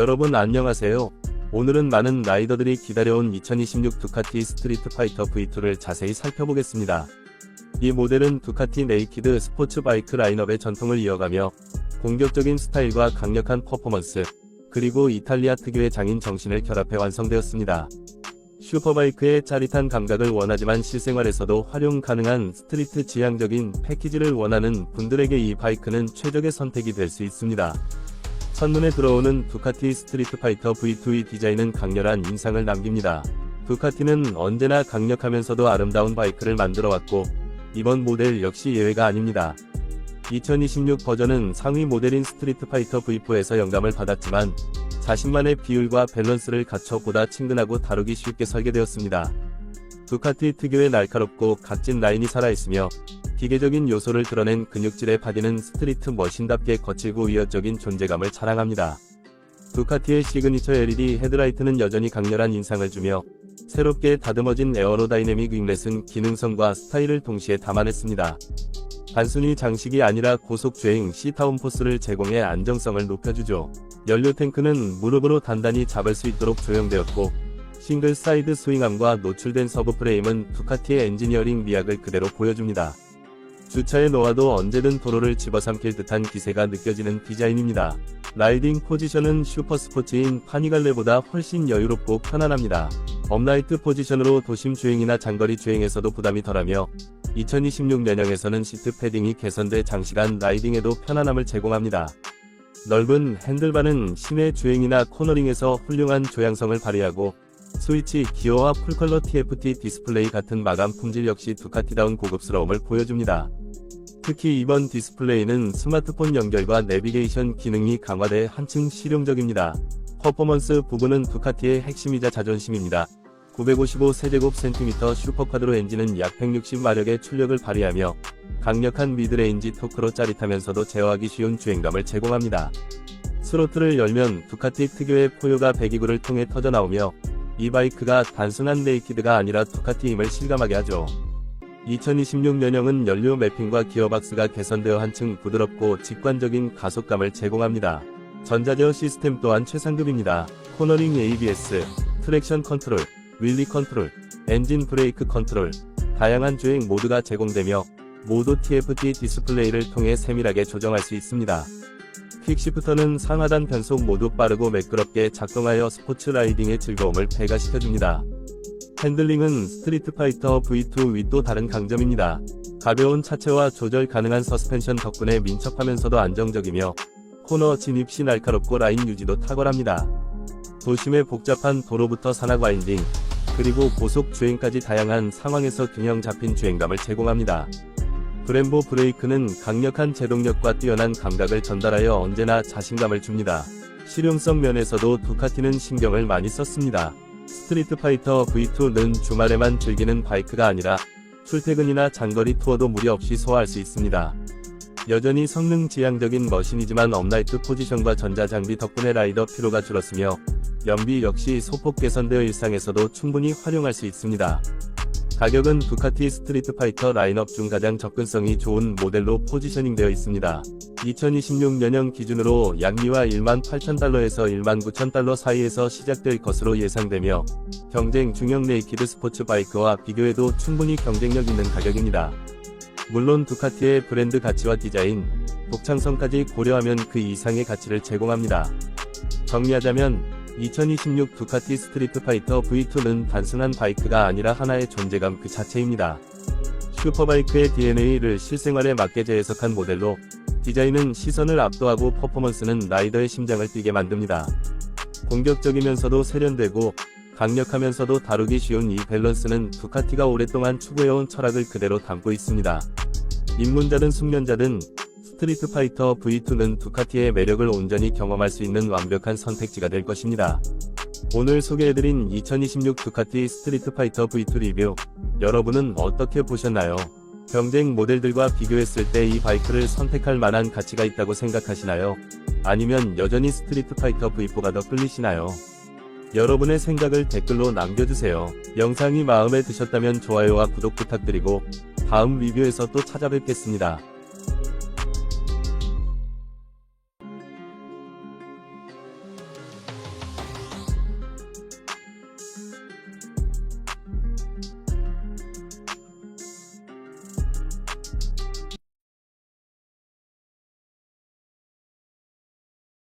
여러분 안녕하세요. 오늘은 많은 라이더들이 기다려온 2026 두카티 스트리트 파이터 V2를 자세히 살펴보겠습니다. 이 모델은 두카티 네이키드 스포츠 바이크 라인업의 전통을 이어가며 공격적인 스타일과 강력한 퍼포먼스, 그리고 이탈리아 특유의 장인 정신을 결합해 완성되었습니다. 슈퍼바이크의 짜릿한 감각을 원하지만 실생활에서도 활용 가능한 스트리트 지향적인 패키지를 원하는 분들에게 이 바이크는 최적의 선택이 될 수 있습니다. 첫눈에 들어오는 두카티 스트리트 파이터 V2의 디자인은 강렬한 인상을 남깁니다. 두카티는 언제나 강력하면서도 아름다운 바이크를 만들어왔고, 이번 모델 역시 예외가 아닙니다. 2026 버전은 상위 모델인 스트리트 파이터 V4에서 영감을 받았지만, 자신만의 비율과 밸런스를 갖춰 보다 친근하고 다루기 쉽게 설계되었습니다. 두카티 특유의 날카롭고 각진 라인이 살아있으며 기계적인 요소를 드러낸 근육질의 바디는 스트리트 머신답게 거칠고 위협적인 존재감을 자랑합니다. 두카티의 시그니처 LED 헤드라이트는 여전히 강렬한 인상을 주며 새롭게 다듬어진 에어로다이내믹 윙렛은 기능성과 스타일을 동시에 담아냈습니다. 단순히 장식이 아니라 고속주행 시타운 포스를 제공해 안정성을 높여주죠. 연료 탱크는 무릎으로 단단히 잡을 수 있도록 조형되었고 싱글 사이드 스윙암과 노출된 서브 프레임은 두카티의 엔지니어링 미학을 그대로 보여줍니다. 주차에 놓아도 언제든 도로를 집어삼킬 듯한 기세가 느껴지는 디자인입니다. 라이딩 포지션은 슈퍼스포츠인 파니갈레보다 훨씬 여유롭고 편안합니다. 업라이트 포지션으로 도심 주행이나 장거리 주행에서도 부담이 덜하며 2026 년형에서는 시트 패딩이 개선돼 장시간 라이딩에도 편안함을 제공합니다. 넓은 핸들바는 시내 주행이나 코너링에서 훌륭한 조향성을 발휘하고 스위치, 기어와 풀컬러 TFT 디스플레이 같은 마감 품질 역시 두카티다운 고급스러움을 보여줍니다. 특히 이번 디스플레이는 스마트폰 연결과 내비게이션 기능이 강화돼 한층 실용적입니다. 퍼포먼스 부분은 두카티의 핵심이자 자존심입니다. 955 세제곱센티미터 슈퍼카드로 엔진은 약 160마력의 출력을 발휘하며 강력한 미드레인지 토크로 짜릿하면서도 제어하기 쉬운 주행감을 제공합니다. 스로틀을 열면 두카티 특유의 포효가 배기구를 통해 터져나오며 이 바이크가 단순한 네이키드가 아니라 두카티임을 실감하게 하죠. 2026 년형은 연료 매핑과 기어박스가 개선되어 한층 부드럽고 직관적인 가속감을 제공합니다. 전자제어 시스템 또한 최상급입니다. 코너링 ABS, 트랙션 컨트롤, 윌리 컨트롤, 엔진 브레이크 컨트롤, 다양한 주행 모드가 제공되며 모두 TFT 디스플레이를 통해 세밀하게 조정할 수 있습니다. 퀵시프터는 상하단 변속 모두 빠르고 매끄럽게 작동하여 스포츠 라이딩의 즐거움을 배가시켜줍니다. 핸들링은 스트리트 파이터 V2 윗도 다른 강점입니다. 가벼운 차체와 조절 가능한 서스펜션 덕분에 민첩하면서도 안정적이며 코너 진입 시 날카롭고 라인 유지도 탁월합니다. 도심의 복잡한 도로부터 산악 와인딩, 그리고 고속 주행까지 다양한 상황에서 균형 잡힌 주행감을 제공합니다. 브렘보 브레이크는 강력한 제동력과 뛰어난 감각을 전달하여 언제나 자신감을 줍니다. 실용성 면에서도 두카티는 신경을 많이 썼습니다. 스트리트 파이터 V2는 주말에만 즐기는 바이크가 아니라 출퇴근이나 장거리 투어도 무리 없이 소화할 수 있습니다. 여전히 성능 지향적인 머신이지만 업라이트 포지션과 전자장비 덕분에 라이더 피로가 줄었으며 연비 역시 소폭 개선되어 일상에서도 충분히 활용할 수 있습니다. 가격은 두카티 스트리트 파이터 라인업 중 가장 접근성이 좋은 모델로 포지셔닝되어 있습니다. 2026년형 기준으로 양미와 1만 8천 달러에서 1만 9천 달러 사이에서 시작될 것으로 예상되며 경쟁 중형 네이키드 스포츠 바이크와 비교해도 충분히 경쟁력 있는 가격입니다. 물론 두카티의 브랜드 가치와 디자인, 독창성까지 고려하면 그 이상의 가치를 제공합니다. 정리하자면 2026 두카티 스트리트 파이터 V2는 단순한 바이크가 아니라 하나의 존재감 그 자체입니다. 슈퍼바이크의 DNA를 실생활에 맞게 재해석한 모델로 디자인은 시선을 압도하고 퍼포먼스는 라이더의 심장을 뛰게 만듭니다. 공격적이면서도 세련되고 강력하면서도 다루기 쉬운 이 밸런스는 두카티가 오랫동안 추구해온 철학을 그대로 담고 있습니다. 입문자든 숙련자든 스트리트 파이터 V2는 두카티의 매력을 온전히 경험할 수 있는 완벽한 선택지가 될 것입니다. 오늘 소개해드린 2026 두카티 스트리트 파이터 V2 리뷰, 여러분은 어떻게 보셨나요? 경쟁 모델들과 비교했을 때 이 바이크를 선택할 만한 가치가 있다고 생각하시나요? 아니면 여전히 스트리트 파이터 V4가 더 끌리시나요? 여러분의 생각을 댓글로 남겨주세요. 영상이 마음에 드셨다면 좋아요와 구독 부탁드리고 다음 리뷰에서 또 찾아뵙겠습니다.